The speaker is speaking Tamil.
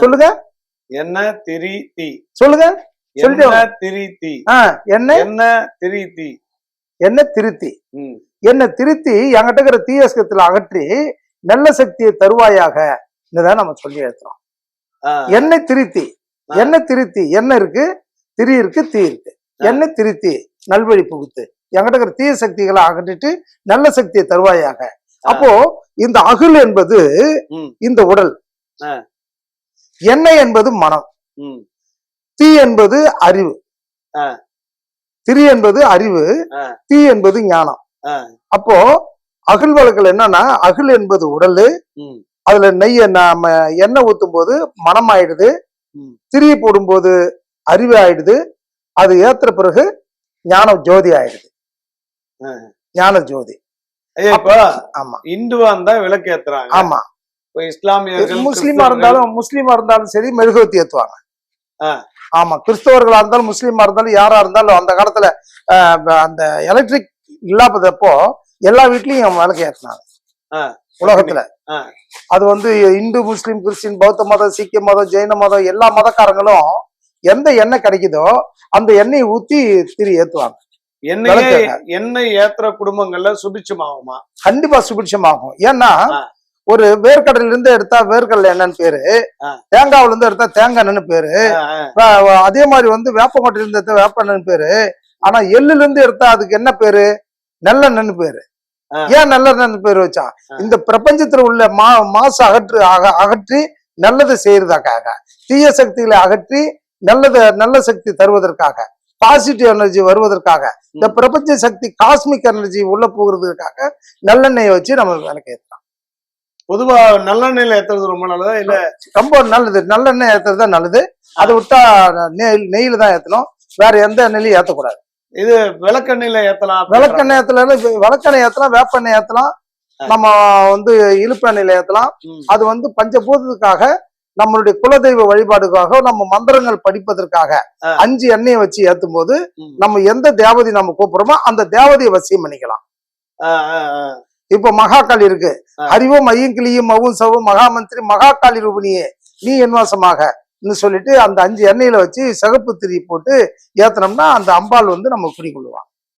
சொல்லுங்க. என்ன திரி தி. சொல்லுங்க. என்ன திரி தி. என்ன? என்ன திரி தி. என்ன திருத்தி. என்ன திருத்தி என்கிட்ட இருக்கிற தீயஸ்கத்துல அகற்றி நல்ல சக்தியை தருவாயாக. நம்ம சொல்லி எழுத்துறோம் என்ன திருத்தி. என்ன திருத்தி என்ன இருக்கு? திரி இருக்கு தீ இருக்கு. என்ன திருத்தி நல்வழி புகுத்து என்கிட்ட இருக்கிற தீய சக்திகளை அகற்றிட்டு நல்ல சக்தியை தருவாயாக. அப்போ இந்த அகுல் என்பது இந்த உடல். எண்ணெய் என்பது மனம். தீ என்பது அறிவு. திரி என்பது அறிவு. தீ என்பது ஞானம். அப்போ அகில் வழக்கில் என்னன்னா அகில் என்பது உடல். அதுல நெய்ய நாம எண்ணெய் ஊத்தும் போது மனம் ஆயிடுது ம். திரி போடும்போது அறிவு ஆயிடுது. அது ஏத்துற பிறகு ஞான ஜோதி ஆயிடுது. ஞான ஜோதி. ஆமா. இந்துவா இருந்தா விளக்கு ஏத்துறாங்க ஆமா. இஸ்லாமியர்கள் முஸ்லீமா இருந்தாலும் முஸ்லீமா இருந்தாலும் சரி மெழுகுவத்தி ஏத்துவாங்க. ஆமா கிறிஸ்தவர்களா இருந்தாலும் முஸ்லீமா இருந்தாலும் யாரா இருந்தாலும் அந்த காலத்துல அந்த எலக்ட்ரிக் இல்லாதப்போ எல்லா வீட்லயும் விளக்கு ஏத்துனாங்க ஆ. உலகத்துல. அது வந்து இந்து முஸ்லீம் கிறிஸ்டின் பௌத்த மதம் சீக்கிய மதம் ஜெயின மதம் எல்லா மதக்காரங்களும் எந்த எண்ணெய் கிடைக்குதோ அந்த எண்ணெயை ஊத்தி திரி ஏத்துவாங்க எண்ணெயே எண்ணெய் ஏத்துற குடும்பங்கள்ல சுபிட்சமாகுமா கண்டிப்பா சுபிட்சமாகும் ஏன்னா. ஒரு வேர்க்கடல இருந்து எடுத்தா வேர்க்கடல எண்ணெய்னு பேரு. தேங்காவுல இருந்து எடுத்தா தேங்காய் எண்ணெய்னு பேரு. அதே மாதிரி வந்து வேப்பங்கொட்டையில இருந்து எடுத்தா வேப்ப எண்ணெய்னு பேரு. ஆனா எள்ளுல இருந்து எடுத்தா அதுக்கு என்ன பேரு? நல்லெண்ணெய்னு பேரு. ஏன் நல்லெண்ணெய்னு பேரு வச்சா. இந்த பிரபஞ்சத்துல உள்ள மா மாசு அகற்று அக- அகற்றி நல்லது செய்யறதுக்காக. தீய சக்திகளை அகற்றி நல்லது நல்ல சக்தி தருவதற்காக. பாசிட்டிவ் எனர்ஜி வருவதற்காக. இந்த. பிரபஞ்ச சக்தி காஸ்மிக் எனர்ஜி உள்ள போகிறதுக்காக நல்லெண்ணெயை வச்சு நம்ம விளக்கு ஏத்தலாம் பொதுவா நல்லெண்ணெயில ஏத்துறது ரொம்ப நல்லதா? இல்ல ரொம்ப நல்லது. நல்லெண்ணெய் ஏத்துறது தான் நல்லது. அதை விட்டா நெய் நெய்யில தான் ஏத்தணும். வேற எந்த எண்ணெயிலையும் ஏத்தக்கூடாது. இது விளக்கெண்ணெயில ஏத்தலாம். விளக்கெண்ணெய் ஏத்தலாம் விளக்கெண்ணெய் ஏத்தலாம் வேப்பெண்ணெய் ஏத்தலாம். நம்ம வந்து இழுப்பெண்ணெயில ஏத்தலாம். அது வந்து பஞ்சபூதத்துக்காக நம்மளுடைய குலதெய்வ வழிபாடுக்காக நம்ம மந்திரங்கள் படிப்பதற்காக. அஞ்சு எண்ணெயை வச்சு ஏத்தும் போது. நம்ம எந்த தேவதை நம்ம கூப்பிடுறோமோ அந்த தேவதையை வசியம் பண்ணிக்கலாம். இப்ப மகாகாளி இருக்கு. அறிவும் ஐயும் கிளியும் மவும் சவும் மகாமந்திரி மகாகாளி ரூபினியே நீ என்வாசமாக சொல்லிட்டு அந்த அஞ்சு எண்ணெயில வச்சு சிகப்பு திரி போட்டு ஏத்தனோம்னா அந்த அம்பாள் வந்து நம்ம குடிக்கொள்ளுவான்